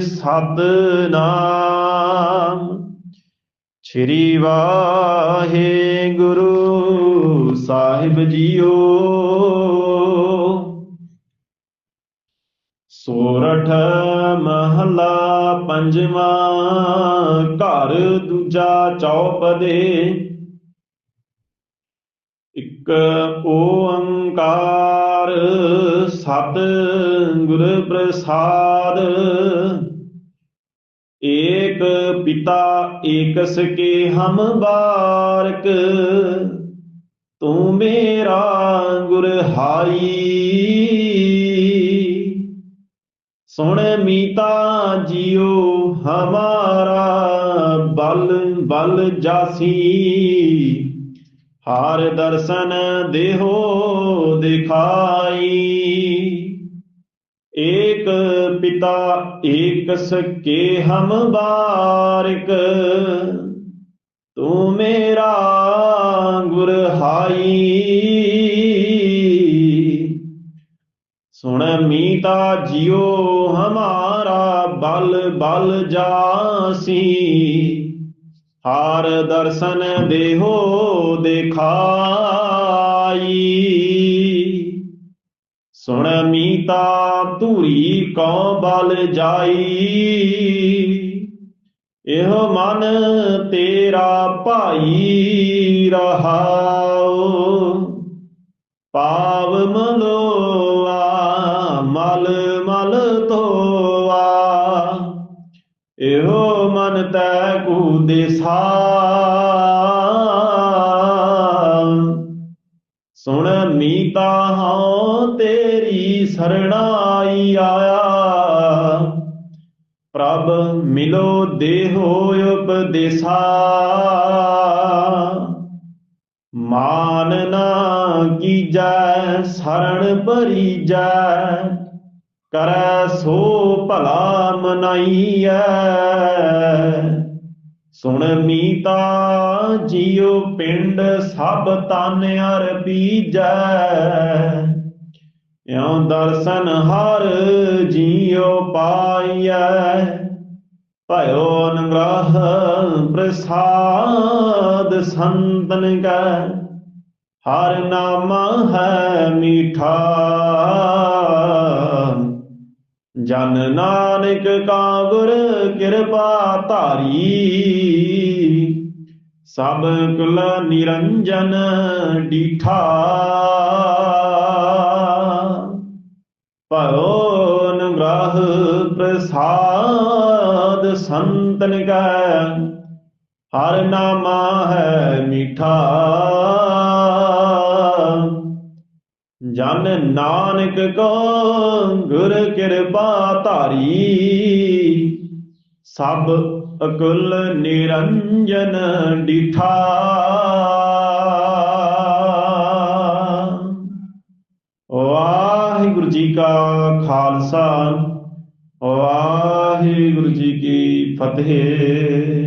ਸਤਨਾਮ ਸ੍ਰੀ ਵਾਹਿਗੁਰੂ ਸਾਹਿਬ ਜੀਓ। ਸੋਰਠ ਮਹਲਾ ਪੰਜਵਾਂ ਘਰ ਦੂਜਾ ਚੌਪਦੇ ਇਕ ਓੰਕਾਰ ਸਤ ਗੁਰ ਪ੍ਰਸਾਦ। ਏਕ ਪਿਤਾ ਏਕਸ ਕੇ ਹਮ ਬਾਰਕ, ਤੂੰ ਮੇਰਾ ਗੁਰ ਹਾਈ। ਸੁਣ ਮੀਤਾ ਜਿਉ ਹਮਾਰਾ, ਬਲ ਬਲ ਜਾਸੀ। ਹਾਰ ਦਰਸ਼ਨ ਦੇਹੋ ਦਿਖਾਈ। ਏਕ ਪਿਤਾ ਏਕ ਸਕੇ ਹਮ ਬਾਰਿਕ। ਤੂੰ ਮੇਰਾ ਗੁਰ ਹਾਈ। ਸੁਣ ਮੀਤਾ ਜਿਉ ਹਮਾਰਾ ਬਲ ਬਲ ਜਾਸੀ। ਹਾਰ ਦਰਸ਼ਨ ਦੇਹੋ ਦਿਖਾਈ। ਸੁਣ ਮੀਤਾ ਧੂਰੀ ਕਉ ਬਲ ਜਾਈ। ਇਹੋ ਮਨ ਤੇਰਾ ਭਾਈ ਰਹਾਉ। ਪਾਵ ਮਲੋਆ, ਮਲ ਮਲ ਤੋਆ ਇਹੋ ਮਨ ਤੈ ਕੂ ਦੇਸਾ। ਸੁਣ ਮੀਤਾ ਹਾਂ ਤੇਰੀ ਸਰਣਾਈ ਆਇਆ। ਪ੍ਰਭ ਮਿਲੋ ਦੇਹੋ ਉਪਦੇਸਾ। ਮਾਨ ਨਾ ਕੀਜੈ ਸਰਣ ਪਰੀਜੈ ਕਰੈ ਸੋ ਭਲਾ ਮਨਾਈਐ। ਸੁਣ ਮੀਤਾ ਜਿਉ ਪਿੰਡ ਸਭ ਤਨ ਅਰ ਬੀਜੈ। ਇਉ ਦਰਸ਼ਨ ਹਰ ਜੀਉ ਪਾਈਐ। ਭਇਓ ਅਨਗ੍ਰਹ ਪ੍ਰਸਾਦ ਸੰਤਨ ਕੈ। ਹਰ ਨਾਮ ਹੈ ਮੀਠਾ। ਜਨ ਨਾਨਕ ਕਾ ਗੁਰ ਕਿਰਪਾ ਧਾਰੀ। ਸਭ ਕੁਲ ਨਿਰੰਜਨ ਡੀਠਾ। ਭਇਓ ਅਨੁਗ੍ਰਹ ਪ੍ਰਸਾਦ ਸੰਤਨ ਕੈ। ਹਰ ਨਾਮਾ ਹੈ ਮੀਠਾ। ਜਨ ਨਾਨਕ ਕੋ ਗੁਰ ਕਿਰਪਾ ਧਾਰੀ। ਸਭ ਅਕੁਲ ਨਿਰੰਜਨ ਡਿਠਾ। ਵਾਹਿਗੁਰੂ ਜੀ ਕਾ ਖਾਲਸਾ। ਵਾਹਿਗੁਰੂ ਜੀ ਕੀ ਫਤਿਹ।